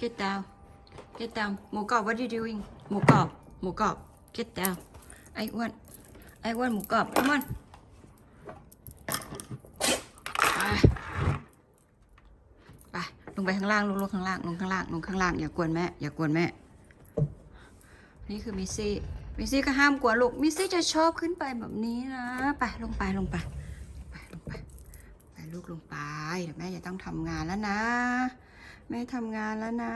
Get down. Get down. หมูกรอบ what are you doing หมูกรอบ หมูกรอบ Get down. ไอ้อ้วน ไอ้อ้วนหมูกรอบ Come on. ไป ลงไปข้างล่าง ลงลงข้างล่าง ลงข้างล่าง ลงข้างล่าง อย่ากวนแม่ อย่ากวนแม่ นี่คือมิซี่ มิซี่ก็ห้ามกวนลูก มิซี่จะชอบขึ้นไปแบบนี้นะ ไป ลงไป ลงไป ไป ลงไป ไปลูกลงไป เดี๋ยวแม่จะต้องทำงานแล้วนะ แม่ทำงานแล้วนะ